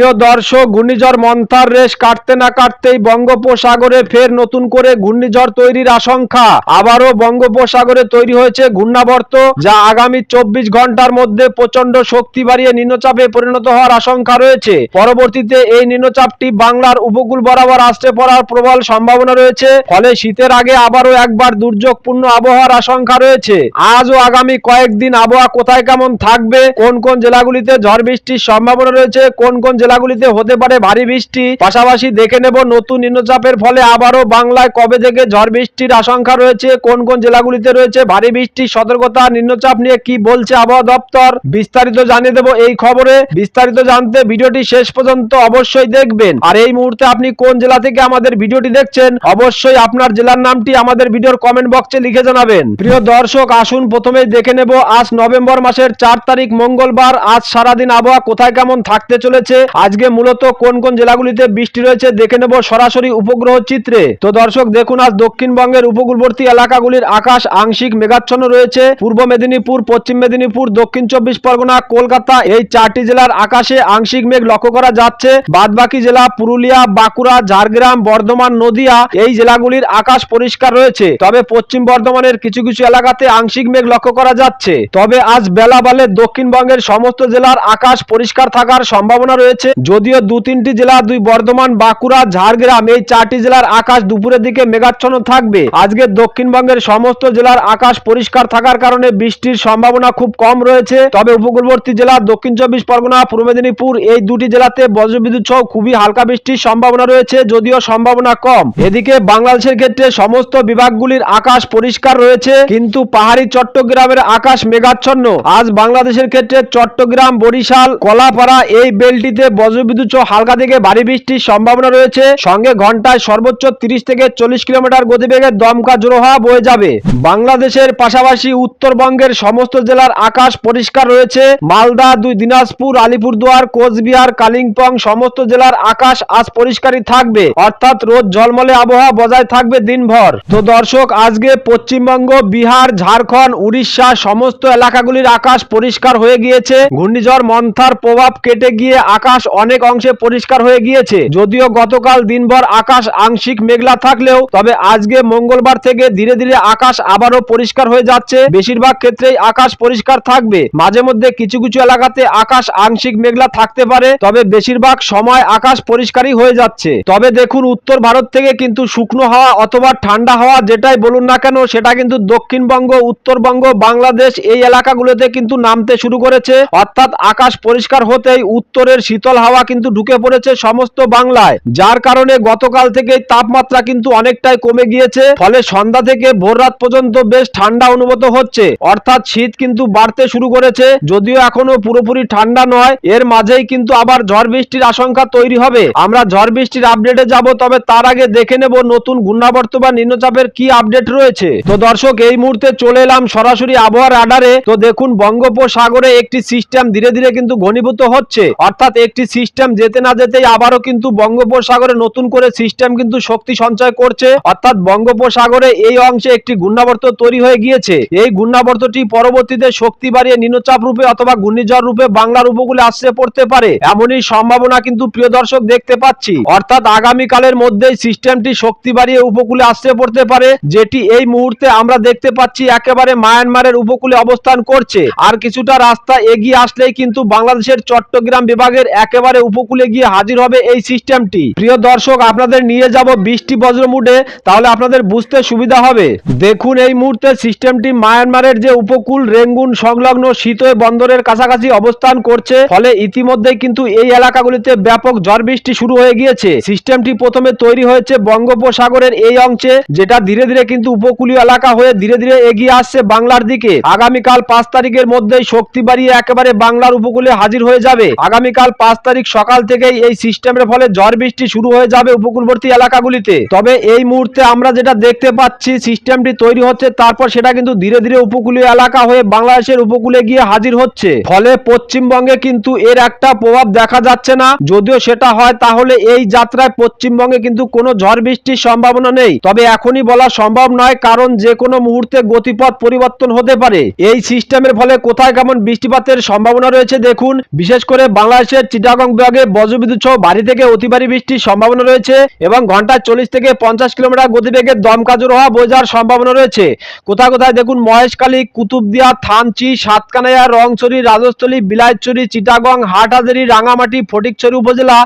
প্রিয় দর্শক, ঘূর্ণিঝড় মন্থার রেশ কাটতে না কাটতেই বঙ্গোপসাগরে ফের নতুন করে ঘূর্ণিঝড় তৈরির আশঙ্কা। আবারও বঙ্গোপসাগরে তৈরি হয়েছে ঘূর্ণাবর্ত, যা আগামী চব্বিশ ঘণ্টার মধ্যে প্রচণ্ড শক্তি বাড়িয়ে নিম্নচাপে পরিণত হওয়ার আশঙ্কা রয়েছে। পরবর্তীতে এই নিম্নচাপটি বাংলার উপকূল বরাবর আসতে পড়ার প্রবল সম্ভাবনা রয়েছে, ফলে শীতের আগে আবারও একবার দুর্যোগপূর্ণ আবহাওয়ার আশঙ্কা রয়েছে। আজ ও আগামী কয়েকদিন আবহাওয়া কোথায় কেমন থাকবে, কোন কোন জেলাগুলিতে ঝড় বৃষ্টির সম্ভাবনা রয়েছে, কোন কোন জেলাগুলিতে হতে পারে ভারী বৃষ্টি। পাশাপাশি দেখে নেব নতুন নিম্নচাপের ফলে আবারও বাংলায় কবে থেকে ঝড় বৃষ্টির আশঙ্কা রয়েছে, কোন কোন জেলাগুলিতে রয়েছে ভারী বৃষ্টির সতর্কতা, নিম্নচাপ নিয়ে কি বলছে আবহাওয়া দপ্তর? বিস্তারিত জানিয়ে দেব এই খবরে। বিস্তারিত জানতে ভিডিওটি শেষ পর্যন্ত অবশ্যই দেখবেন। আর এই মুহূর্তে আপনি কোন জেলা থেকে আমাদের ভিডিওটি দেখছেন, অবশ্যই আপনার জেলার নামটি আমাদের ভিডিওর কমেন্ট বক্সে লিখে জানাবেন। প্রিয় দর্শক, আসুন প্রথমেই দেখে নেব, আজ নভেম্বর মাসের চার তারিখ মঙ্গলবার, আজ সারাদিন আবহাওয়া কোথায় কেমন থাকতে চলেছে আজকে মূলত কোন কোন জেলাগুলিতে বৃষ্টি রয়েছে দেখে নেব সরাসরি উপগ্রহ চিত্রে। তো দর্শক, দেখুন আজ দক্ষিণবঙ্গের উপকূলবর্তী এলাকাগুলির আকাশ আংশিক মেঘাচ্ছন্ন রয়েছে। পূর্ব মেদিনীপুর, পশ্চিম মেদিনীপুর, দক্ষিণ চব্বিশ পরগনা, কলকাতা এই চারটি জেলার আকাশে আংশিক মেঘ লক্ষ্য করা যাচ্ছে। বাদবাকি জেলা পুরুলিয়া, বাঁকুড়া, ঝাড়গ্রাম, বর্ধমান, নদিয়া এই জেলাগুলির আকাশ পরিষ্কার রয়েছে। তবে পশ্চিম বর্ধমানের কিছু কিছু এলাকাতে আংশিক মেঘ লক্ষ্য করা যাচ্ছে। তবে আজ বেলা বালে দক্ষিণবঙ্গের সমস্ত জেলার আকাশ পরিষ্কার থাকার সম্ভাবনা রয়েছে। যদিও দু তিনটি জেলা, দুই বর্ধমান, বাঁকুড়া, ঝাড়গ্রাম, এই চারটি জেলার আকাশ দুপুরের দিকে মেঘাচ্ছন্ন থাকবে। আজকে দক্ষিণবঙ্গের সমস্ত জেলার আকাশ পরিষ্কার থাকার কারণে বৃষ্টির সম্ভাবনা খুব কম রয়েছে। তবে উপকূলবর্তী জেলা, দক্ষিণ চব্বিশ পরগনা, পূর্ব মেদিনীপুর, এই দুটি জেলাতে বজ্রবিদ্যুৎ সহ খুবই হালকা বৃষ্টির সম্ভাবনা রয়েছে, যদিও সম্ভাবনা কম। এদিকে বাংলাদেশের ক্ষেত্রে সমস্ত বিভাগগুলির আকাশ পরিষ্কার রয়েছে, কিন্তু পাহাড়ি চট্টগ্রামের আকাশ মেঘাচ্ছন্ন। আজ বাংলাদেশের ক্ষেত্রে চট্টগ্রাম, বরিশাল, কলাপাড়া এই বেলটিতে বজ্রবিদ্যুৎ সহ হালকা থেকে ভারী বৃষ্টির সম্ভাবনা রয়েছে। সঙ্গে ঘন্টায় সর্বোচ্চ তিরিশ থেকে চল্লিশ কিলোমিটার গতিবেগে দমকা জোরো হওয়া বয়ে যাবে। বাংলাদেশের পাশাপাশি উত্তরবঙ্গের সমস্ত জেলার আকাশ পরিষ্কার রয়েছে। মালদা, দুই দিনাজপুর, আলিপুরদুয়ার, কোচবিহার, কালিম্পং সমস্ত জেলার আকাশ আজ পরিষ্কারই থাকবে। অর্থাৎ রোদ ঝলমলে আবহাওয়া বজায় থাকবে দিনভর। তো দর্শক, আজকে পশ্চিমবঙ্গ, বিহার, ঝাড়খণ্ড, উড়িষ্যা সমস্ত এলাকাগুলির আকাশ পরিষ্কার হয়ে গিয়েছে। ঘূর্ণিঝড়, মন্থার প্রভাব কেটে গিয়ে আকাশ অনেক অংশে পরিষ্কার হয়ে গিয়েছে। যদিও গতকাল দিনভর আকাশ আংশিক মেঘলা থাকলেও, তবে আজকে মঙ্গলবার থেকে ধীরে ধীরে আকাশ আবারও পরিষ্কার হয়ে যাচ্ছে। বেশিরভাগ ক্ষেত্রেই আকাশ পরিষ্কার থাকবে। মাঝে মধ্যে কিছু কিছু এলাকাতে আকাশ আংশিক মেঘলা থাকতে পারে, তবে বেশিরভাগ সময় আকাশ পরিষ্কারই হয়ে যাচ্ছে। তবে দেখুন, উত্তর ভারত থেকে কিন্তু শুকনো হাওয়া অথবা ঠান্ডা হাওয়া যেটাই বলুন না কেন, সেটা কিন্তু দক্ষিণবঙ্গ, উত্তরবঙ্গ, বাংলাদেশ এই এলাকাগুলোতে কিন্তু নামতে শুরু করেছে। অর্থাৎ আকাশ পরিষ্কার হতেই উত্তরের শীতল হাওয়া কিন্তু ঢুকে পড়েছে সমস্ত বাংলায়। যার কারণে গতকাল থেকে তাপমাত্রা কিন্তু অনেকটাই কমে গিয়েছে। ফলে সন্ধ্যা থেকে ভোর রাত পর্যন্ত বেশ ঠান্ডা অনুভূত হচ্ছে। অর্থাৎ শীত কিন্তু বাড়তে শুরু করেছে। যদিও এখনও পুরোপুরি ঠান্ডা নয়, এর মাঝেই কিন্তু আবার ঝড় বৃষ্টির আশঙ্কা তৈরি হবে। আমরা ঝড় বৃষ্টির আপডেটে যাব, তবে তার আগে দেখে নেব নতুন ঘূর্ণাবর্ত বা নিম্নচাপের কি আপডেট রয়েছে। তো দর্শক, এই মুহূর্তে চলে এলাম সরাসরি আবহাওয়ার আডারে। তো দেখুন, বঙ্গোপসাগরে একটি সিস্টেম ধীরে ধীরে কিন্তু ঘনীভূত হচ্ছে। অর্থাৎ একটি সিস্টেম যেতে না যেতেই আবারও কিন্তু বঙ্গোপসাগরে নতুন করে সিস্টেম কিন্তু শক্তি সঞ্চয় করছে। অর্থাৎ বঙ্গোপসাগরে এই অংশে একটি ঘূর্ণাবর্ত তৈরি হয়ে গিয়েছে। এই ঘূর্ণাবর্তটি পরবর্তীতে শক্তি বাড়িয়ে নিম্নচাপ রূপে অথবা ঘূর্ণিঝড় রূপে বাংলার উপকূলে আসতে পড়তে পারে। এমনই সম্ভাবনা কিন্তু প্রিয় দর্শক দেখতে পাচ্ছি। অর্থাৎ আগামীকালের মধ্যেই সিস্টেমটি শক্তি বাড়িয়ে উপকূলে আসতে পড়তে পারে, যেটি এই মুহূর্তে আমরা দেখতে পাচ্ছি একেবারে মায়ানমারের উপকূলে অবস্থান করছে। আর কিছুটা রাস্তা এগিয়ে আসলেই কিন্তু বাংলাদেশের চট্টগ্রাম বিভাগের একেবারে উপকূলে গিয়ে হাজির হবে এই সিস্টেমটি। প্রিয় দর্শক, আপনাদের নিয়ে যাব বৃষ্টি বজ্রমুডে তাহলে আপনাদের বুঝতে সুবিধা হবে। দেখুন, এই মুহূর্তে সিস্টেমটি মায়ানমারের যে উপকূল রেঙ্গুন সংলগ্ন শীতয় বন্দরের কাছাকাছি অবস্থান করছে, ফলে ইতিমধ্যেই কিন্তু এই এলাকাগুলিতে ব্যাপক ঝড় বৃষ্টি শুরু হয়ে গিয়েছে। সিস্টেমটি প্রথমে তৈরি হয়েছে বঙ্গোপসাগরের এই অংশে, যেটা ধীরে ধীরে কিন্তু উপকূলীয় এলাকা হয়ে ধীরে ধীরে এগিয়ে আসছে বাংলার দিকে। আগামীকাল পাঁচ তারিখের মধ্যেই শক্তি বাড়িয়ে একেবারে বাংলার উপকূলে হাজির হয়ে যাবে। আগামীকাল পাঁচ তারিখ সকাল থেকেই এই সিস্টেমের ফলে ঝড় বৃষ্টি শুরু হয়ে যাবে উপকূলবর্তী এলাকাগুলিতে। তবে এই মুহূর্তে আমরা যেটা দেখতে পাচ্ছি, সিস্টেমটি তৈরি হচ্ছে, তারপর সেটা কিন্তু ধীরে ধীরে উপকূলীয় এলাকা হয়ে বাংলাদেশের উপকূলে গিয়ে হাজির হচ্ছে। ফলে পশ্চিমবঙ্গে কিন্তু এর একটা প্রভাব দেখা যাচ্ছে না। যদিও সেটা হয়, তাহলে এই যাত্রায় পশ্চিমবঙ্গে কিন্তু কোনো ঝড় বৃষ্টির সম্ভাবনা নেই। তবে এখনই বলা সম্ভব নয়, কারণ যে কোনো মুহূর্তে গতিপথ পরিবর্তন হতে পারে। এই সিস্টেমের ফলে কোথায় কেমন বৃষ্টিপাতের সম্ভাবনা রয়েছে, দেখুন। বিশেষ করে বাংলাদেশের চিটাগং বিভাগে বজ্রবিদ্যুৎ সহ ভারী থেকে অতি ভারী বৃষ্টির সম্ভাবনা রয়েছে এবং ঘন্টায় চল্লিশ থেকে পঞ্চাশ কিলোমিটার গতিবেগে দমকা জোর হওয়া যাওয়ার সম্ভাবনা রয়েছে। কোথায় কোথায় দেখুন মহেশখালী, কুতুবদিয়া, থানচি, সাতকানাইয়া, রংছড়ি, রাজস্থলী, বিলাইছড়ি, চিটাগং, হাটহাজারি, রাঙামাটি, ফটিকছড়ি উপজেলা,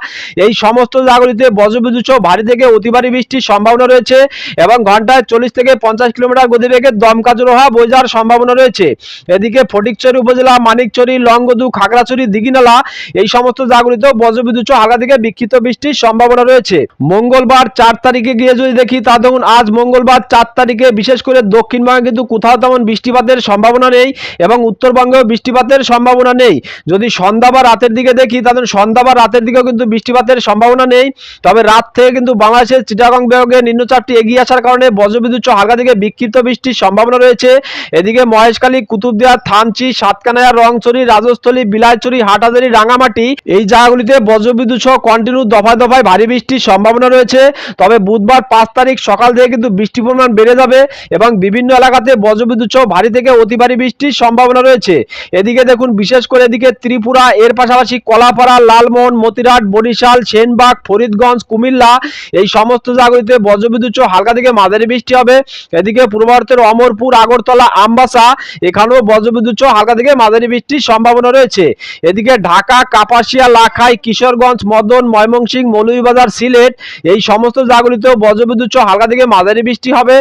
এই সমস্ত জায়গাগুলিতে বজ্রবিদ্যুৎ সহ ভারী থেকে অতি ভারী বৃষ্টির সম্ভাবনা রয়েছে এবং ঘন্টায় চল্লিশ থেকে পঞ্চাশ কিলোমিটার গতিবেগে দমকা জোর হওয়া যাওয়ার সম্ভাবনা রয়েছে। এদিকে ফটিকছড়ি উপজেলা, মানিকছড়ি, লংগদু, খাগড়াছড়ি, দিঘিনালা, এই সমস্ত জায়গাগুলিতেও বজ্রবিদ্যুৎ হালকা থেকে বিক্ষিপ্ত বৃষ্টির সম্ভাবনা রয়েছে। মঙ্গলবার চার তারিখে গিয়ে যদি দেখি, তা দেখুন আজ মঙ্গলবার চার তারিখে, বিশেষ করে দক্ষিণবঙ্গে কিন্তু কোথাও তেমন বৃষ্টিপাতের সম্ভাবনা নেই এবং উত্তরবঙ্গেও বৃষ্টিপাতের সম্ভাবনা নেই। যদি সন্ধ্যা বা রাতের দিকে দেখি তাদের সন্ধ্যা বা রাতের দিকেও কিন্তু বৃষ্টিপাতের সম্ভাবনা নেই। তবে রাত থেকে কিন্তু বাংলাদেশের চিটাগং বিভাগে নিম্নচাপটি এগিয়ে আসার কারণে বজ্রবিদ্যুৎ হালকা থেকে বিক্ষিপ্ত বৃষ্টির সম্ভাবনা রয়েছে। এদিকে মহেশখালী, কুতুবদিয়া, থানচি সাতকানাইয়া রংছড়ি রাজস্থলী বিলাইছড়ি হাটহাজারি, রাঙামাটি এই জায়গাগুলিতে বজ্রবিদ্যুৎ সহ কন্টিনিউ দফায় দফায় ভারী বৃষ্টির সম্ভাবনা রয়েছে। তবে বুধবার পাঁচ তারিখ সকাল থেকে কিন্তু বৃষ্টির পরিমাণ বেড়ে যাবে এবং বিভিন্ন এলাকাতে বজ্রবিদ্যুৎ সহ ভারী থেকে অতি ভারী বৃষ্টির সম্ভাবনা রয়েছে। এদিকে দেখুন, বিশেষ করে এদিকে ত্রিপুরা, এর পাশাপাশি কলাপাড়া, লালমোহন মতিরাট বরিশাল, সেনবাগ, ফরিদগঞ্জ, কুমিল্লা, এই সমস্ত জায়গাগুলিতে বজ্রবিদ্যুৎ সহ হালকা থেকে মাঝারি বৃষ্টি হবে। এদিকে পূর্ব ভারতের অমরপুর, আগরতলা, আমবাসা, এখানেও বজ্রবিদ্যুৎ সহ হালকা থেকে মাঝারি বৃষ্টির সম্ভাবনা রয়েছে। এদিকে ঢাকা, কাপাসিয়া লাখাই, কিশোরগঞ্জ, মদন, ময়মনসিংহ, মৌলভীবাজার, সিলেট, এই সমস্ত জায়গাগুলিতেও বজ্রবিদ্যুৎ সহ হালকা থেকে মাঝারি বৃষ্টি হবে।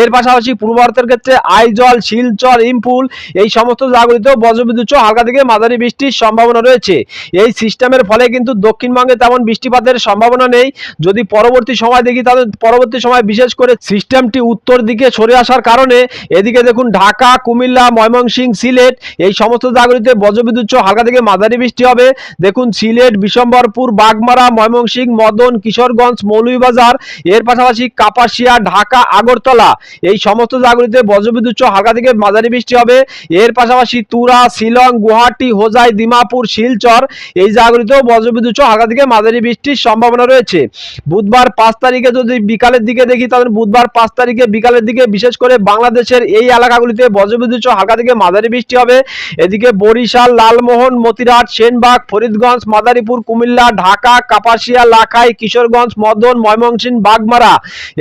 এর পাশাপাশি পূর্ব ভারতের ক্ষেত্রে আইজল, শিলচর, ইমপুল, এই সমস্ত জায়গাগুলিতেও বজ্রবিদ্যুৎ সহ হালকা থেকে মাঝারি বৃষ্টির সম্ভাবনা রয়েছে। এই সিস্টেমের ফলে কিন্তু দক্ষিণবঙ্গে তেমন বৃষ্টিপাতের সম্ভাবনা নেই। যদি পরবর্তী সময় দেখি, তাহলে পরবর্তী সময় বিশেষ করে সিস্টেমটি উত্তর দিকে সরে আসার কারণে এদিকে দেখুন ঢাকা, কুমিল্লা, ময়মনসিংহ, সিলেট, এই সমস্ত জায়গাগুলিতে বজ্রবিদ্যুৎ সহ হালকা থেকে মাঝারি বৃষ্টি হবে। দেখুন সিলেট, বিশম্বরপুর, বাগমারা, ময়মনসিংহ, মদন, কিশোরগঞ্জ, মৌলভীবাজার, এর পাশাপাশি কাপাসিয়া, ঢাকা, আগরতলা। এই সমস্ত জায়গাগুলিতে বজ্রবিদ্যুৎ হালকা থেকে মাঝারি বৃষ্টি হবে। এর পাশাপাশি তুরা, শিলং, গুয়াহাটি, হোজাই, দিমাপুর, শিলচর, এই জায়গাগুলিতেও বজ্রবিদ্যুৎ হালকা থেকে মাঝারি বৃষ্টির সম্ভাবনা রয়েছে। বুধবার পাঁচ তারিখে যদি বিকালের দিকে দেখি, তাহলে বুধবার পাঁচ তারিখে বিকালের দিকে বিশেষ করে বাংলাদেশের এই এলাকাগুলিতে বজ্রবিদ্যুৎ হালকা থেকে মাঝারি বৃষ্টি হবে। এদিকে বরিশাল, লালমোহন মতিরাট সেনবাগ, ফরিদগঞ্জ মাদারীপুর, কুমিল্লা, ঢাকা, কাপাসিয়া, লাখাই, কিশোরগঞ্জ, মদন, ময়মনসিংহ, বাগমারা।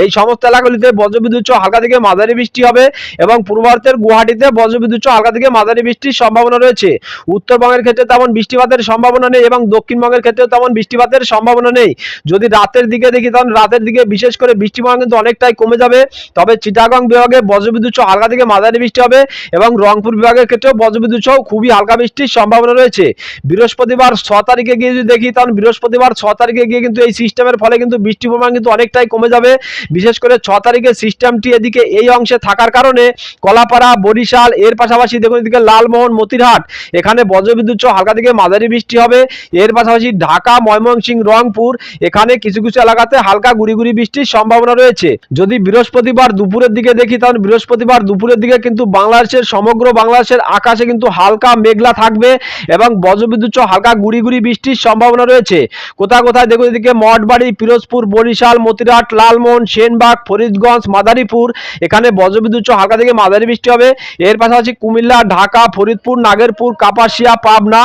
এই সমস্ত এলাকাগুলিতে বজ্রবিদ্যুৎ হালকা থেকে মাঝারি বৃষ্টি হবে এবং পূর্ব ভারতের গুয়াহাটিতে বজ্রবিদ্যুৎ হালকা থেকে মাঝারি বৃষ্টির সম্ভাবনা রয়েছে। উত্তরবঙ্গের ক্ষেত্রে তেমন বৃষ্টিপাতের সম্ভাবনা নেই এবং দক্ষিণবঙ্গের ক্ষেত্রেও তেমন বৃষ্টিপাতের সম্ভাবনা নেই। যদি রাতের দিকে দেখি তখন রাতের দিকে বিশেষ করে বৃষ্টিপাত কিন্তু অনেকটাই কমে যাবে। তবে চিটাগং বিভাগে বজ্রবিদ্যুৎ হালকা থেকে মাঝারি বৃষ্টি হবে এবং রংপুর বিভাগের ক্ষেত্রেও বজ্রবিদ্যুৎ খুবই হালকা বৃষ্টির সম্ভাবনা রয়েছে। বৃহস্পতিবার তারিখে গিয়ে যদি দেখি তখন বৃহস্পতিবার ছ তারিখে গিয়ে কিন্তু এই সিস্টেমের ফলে কিন্তু বৃষ্টির পরিমাণ কিন্তু অনেকটাই কমে যাবে। বিশেষ করে ছ তারিখে সিস্টেমটি এদিকে এই অংশে থাকার কারণে কলাপাড়া, বরিশাল, এর পাশাপাশি দেখুন এদিকে লালমোহন, মতিরহাট, এখানে বজ্রবিদ্যুৎ সহ হালকা থেকে মাঝারি বৃষ্টি হবে। এর পাশাপাশি ঢাকা, ময়মনসিংহ, রংপুর, এখানে কিছু কিছু এলাকাতে হালকা গুড়ি গুড়ি বৃষ্টির সম্ভাবনা রয়েছে। যদি বৃহস্পতিবার দুপুরের দিকে দেখি, তাহলে বৃহস্পতিবার দুপুরের দিকে কিন্তু বাংলাদেশের, সমগ্র বাংলাদেশের আকাশে কিন্তু হালকা মেঘলা থাকবে এবং বজ্রবিদ্যুৎ সহ হালকা গুড়ি গুড়ি বৃষ্টির সম্ভাবনা রয়েছে। কোথায় কোথায় দেখুন এদিকে মঠবাড়ি, পিরোজপুর, বরিশাল মতিরাট লালমোহন, সেনবাগ, ফরিদগঞ্জ, মাদারীপুর, এখানে বজ্রবিদ্যুৎ হালকা থেকে মাঝারি বৃষ্টি হবে। এর পাশাপাশি কুমিল্লা, ঢাকা, ফরিদপুর, নাগেরপুর, কাপাসিয়া, পাবনা,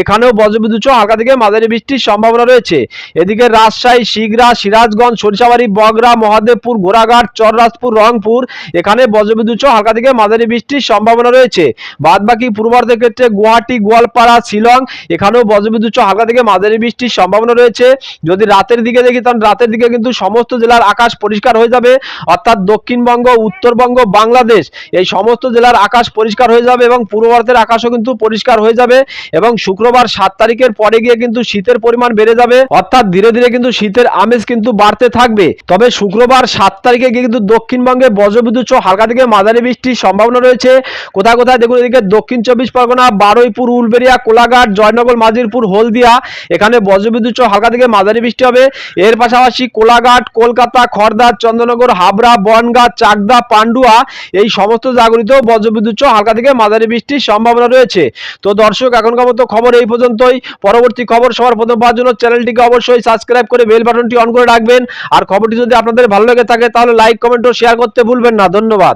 এখানেও বজ্রবিদ্যুৎ হালকা থেকে মাঝারি বৃষ্টির সম্ভাবনা রয়েছে। এদিকে রাজশাহী, শিগরা, সিরাজগঞ্জ, সরিষাবাড়ি, বগরা, মহাদেবপুর ঘোড়াঘাট চররাজপুর, রংপুর, এখানে বজ্রবিদ্যুৎ হালকা থেকে মাঝারি বৃষ্টির সম্ভাবনা রয়েছে। বাদ বাকি পূর্বার্ধের ক্ষেত্রে গুয়াহাটি, গোয়ালপাড়া, শিলং, এখানেও বজ্রবিদ্যুৎ সহ হালকা থেকে মাঝারি বৃষ্টির সম্ভাবনা রয়েছে। যদি রাতের দিকে দেখি তখন রাতের দিকে কিন্তু সমস্ত জেলার আকাশ পরিষ্কার হয়ে যাবে। অর্থাৎ দক্ষিণবঙ্গ, উত্তরবঙ্গ, বাংলাদেশ, এই সমস্ত জেলার আকাশ পরিষ্কার হয়ে যাবে এবং পূর্ব ভারতের আকাশও কিন্তু পরিষ্কার হয়ে যাবে এবং শুক্রবার সাত তারিখের পরে গিয়ে কিন্তু শীতের পরিমাণ বেড়ে যাবে। অর্থাৎ ধীরে ধীরে কিন্তু শীতের আমেজ কিন্তু বাড়তে থাকবে। তবে শুক্রবার সাত তারিখে গিয়ে কিন্তু দক্ষিণবঙ্গে বজ্রবিদ্যুৎ সহ হালকা থেকে মাঝারি বৃষ্টির সম্ভাবনা রয়েছে। কোথায় কোথায় দেখুন, এদিকে দক্ষিণ চব্বিশ পরগনা, বারুইপুর উলবেরিয়া কোলাঘাট, জয়নগর, মাজিরপুর হলদিয়া, এখানে বজ্রবিদ্যুৎ সহ হালকা থেকে মাঝারি বৃষ্টি হবে। এর পাশাপাশি কোলাঘাট, কলকাতা খড়দা চন্দ্রনগর, হাবড়া, বনগাঁ, চাকদা, পান্ডুয়া, এই সমস্ত জায়গাগুলিতেও বজ্রবিদ্যুৎ সহ হালকা থেকে মাঝারি বৃষ্টির সম্ভাবনা রয়েছে। তো দর্শক, এখনকার মতো খবর এই পর্যন্তই। পরবর্তী খবর সবার প্রথম পাওয়ার জন্য চ্যানেলটিকে অবশ্যই সাবস্ক্রাইব করে বেল বাটনটি অন করে রাখবেন। আর খবরটি যদি আপনাদের ভালো লেগে থাকে, তাহলে লাইক কমেন্ট ও শেয়ার করতে ভুলবেন না। ধন্যবাদ।